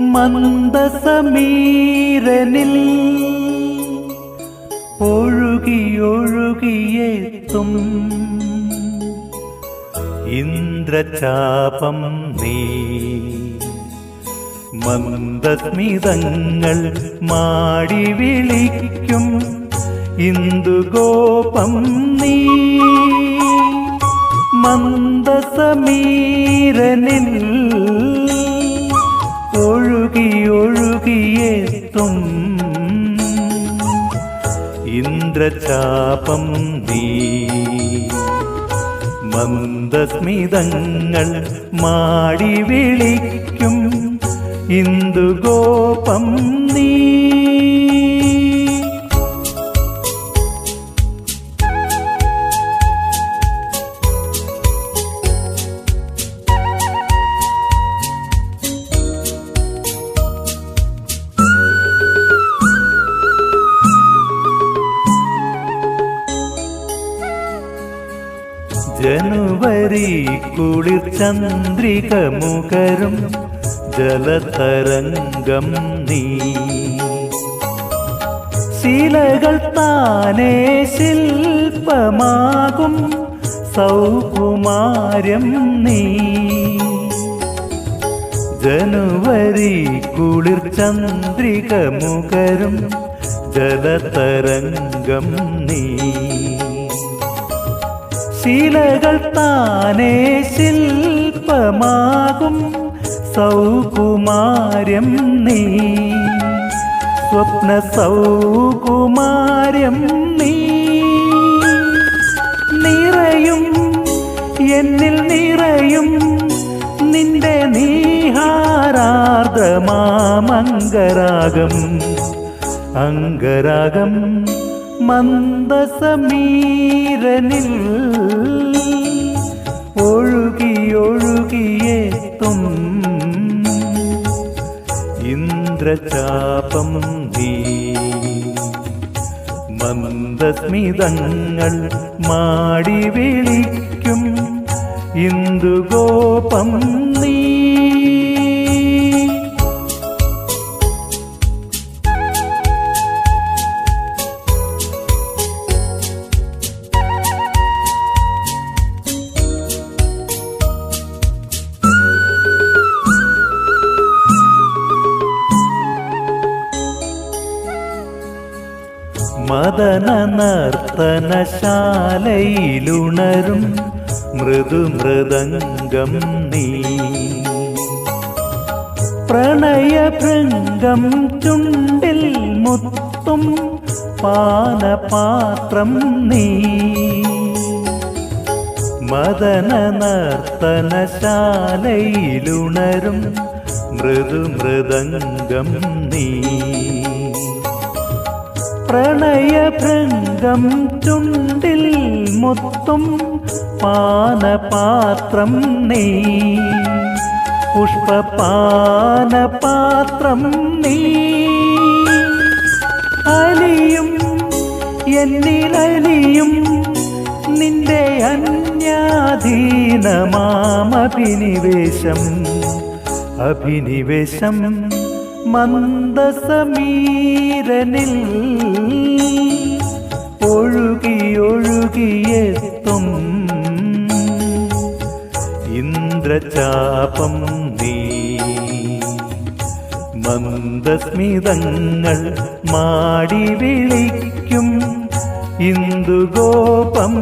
മന്ദസമീരനിൽ ഒഴുകിയൊഴുകിയേത്തും. ഇന്ദ്രചാപം നീ മന്ദസ്മിതങ്ങൾ മാടി വിളിക്കും. ഇന്ദുഗോപം നീ മന്ദസമീരനിൽ ഒഴുകിയെത്തും ഇന്ദ്രചാപം നീ മന്ദസ്മിതങ്ങൾ മാടി വിളിക്കും ഇന്ദുഗോപം ജനുവരി കുളിർ ചന്ദ്രിക മുഖരും ജലതരംഗം നീ. ശിലകൾ താനേ ശില്പമാകും സൗകുമാര്യം നീ. ജനുവരി കുളിർ ചന്ദ്രിക മുഖരും ജലതരംഗം നീ. ശിലകൾ താനേ ശില്പമാകും. സൗകുമാര്യം നീ. സ്വപ്ന സൗകുമാര്യം നീ. നിറയും എന്നിൽ നിറയും നിന്റെ നീഹാരാർദ്രമാമംഗരാഗം അംഗരാഗം മന്ദസമീരനിൽ ഒഴുകി ഒഴുകിയെത്തും ഇന്ദ്രചാപം നീ. മന്ദസ്മിതങ്ങൾ മാടി വിളിക്കും. ഇന്ദുഗോപം നീ. മദന നർത്തനശാലയിലുണരും മൃദുമൃദംഗം നീ. പ്രണയഭൃംഗം ചുണ്ടിൽ മുത്തും പാനപാത്രം നീ. മദന നർത്തനശാലയിലുണരും മൃദുമൃദംഗം നീ. പ്രണയഭൃംഗം ചുണ്ടിൽ മുത്തും പാനപാത്രം നീ. പുഷ്പപാനപാത്രം നീ. അലിയും എന്നിലലിയും നിന്റെ അന്യാധീനമാമഭിനിവേശം. അഭിനിവേശം മന്ദസമീരനിൽ ഇന്ദ്രചാപം നീ. മന്ദസ്മിതങ്ങൾ മാടി വിളിക്കും. ഇന്ദുഗോപം